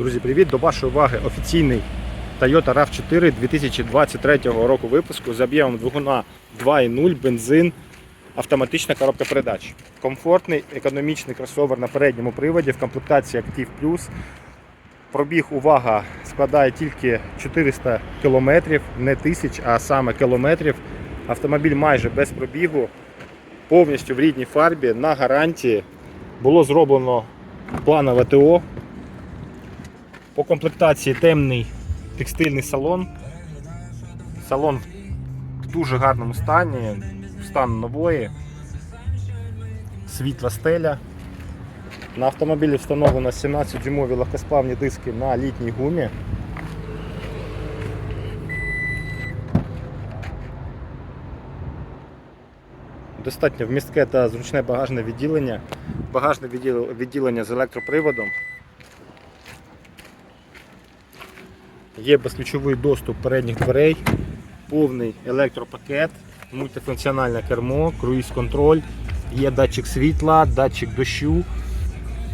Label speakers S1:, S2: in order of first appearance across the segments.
S1: Друзі, привіт! До вашої уваги офіційний Toyota RAV4 2023 року випуску з об'ємом двигуна 2.0 бензин, автоматична коробка передач. Комфортний економічний кросовер на передньому приводі в комплектації Active Plus. Пробіг, увага, складає тільки 400 кілометрів, не тисяч, а саме кілометрів. Автомобіль майже без пробігу, повністю в рідній фарбі на гарантії. Було зроблено планове ТО. По комплектації темний текстильний салон. Салон в дуже гарному стані, стан нової, світла стеля. На автомобілі встановлено 17-дюймові легкосплавні диски на літній гумі. Достатньо вмістке та зручне багажне відділення. Багажне відділення з електроприводом. Є безключовий доступ передніх дверей, повний електропакет, мультифункціональне кермо, круїз-контроль, є датчик світла, датчик дощу,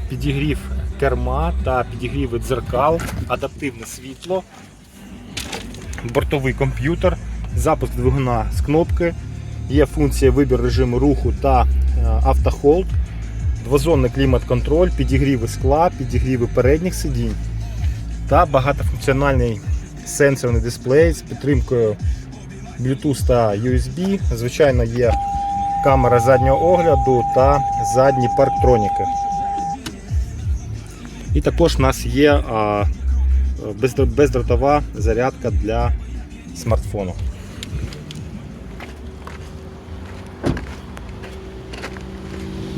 S1: підігрів керма та підігріви дзеркал, адаптивне світло, бортовий комп'ютер, запуск двигуна з кнопки, є функція вибір режиму руху та е, автохолд, двозонний клімат-контроль, підігріви скла, підігріви передніх сидінь та багатофункціональний сенсорний дисплей з підтримкою Bluetooth та USB. Звичайно, є камера заднього огляду та задні парктроніки. І також у нас є бездротова зарядка для смартфону.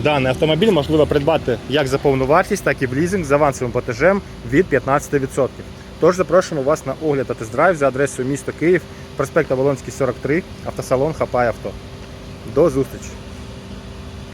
S1: Даний автомобіль можливо придбати як за повну вартість, так і в лізинг з авансовим платежем від 15%. Тож запрошуємо вас на огляд та тест-драйв за адресою місто Київ, проспект Оболонський, 43, автосалон Хапай Авто. До зустрічі!